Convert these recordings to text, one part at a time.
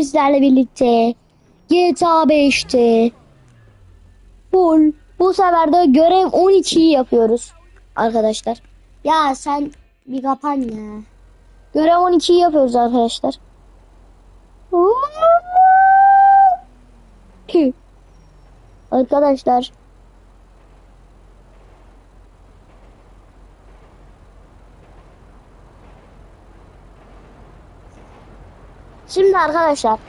bugün sizlerle birlikte GTA 5'te full bu sefer de görev 12'yi yapıyoruz arkadaşlar. Ya sen bir kapan ya. Görev 12'yi yapıyoruz arkadaşlar. Arkadaşlar Şimdi arkadaşlar.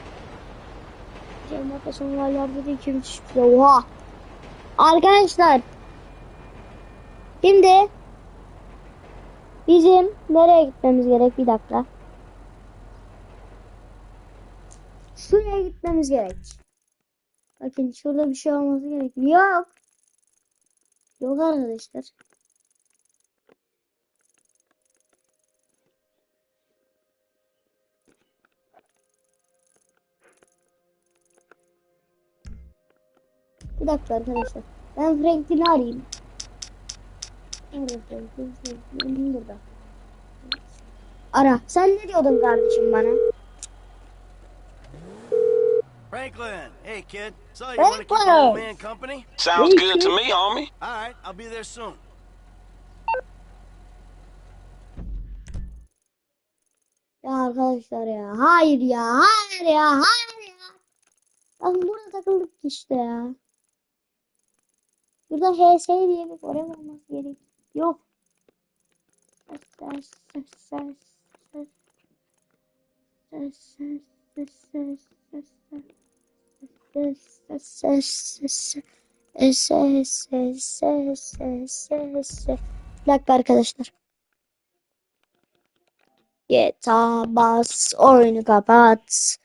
Cem Ataş'ın varlarda da iki müthiş bir şey. Oha. Arkadaşlar. Şimdi bizim nereye gitmemiz gerek? Bir dakika. Şuraya gitmemiz gerek. Bakın şurada bir şey olması gerek. Yok. Yok arkadaşlar. Bir dakika arkadaşlar. Ben Franklin'i arayayım. Nerede Franklin? Franklin burada. Ara. Sen ne diyordun kardeşim bana? Franklin, hey kid. So you want to keep old man company? Sounds good to me, homie. All right, I'll be there soon. Ya arkadaşlar ya. Hayır ya. Hayır ya. Hayır ya. Bakın burada takıldık işte ya. Burada HS diye bir görev olması gerek. Yok. Dakika arkadaşlar. GTA bas oyunu kapat.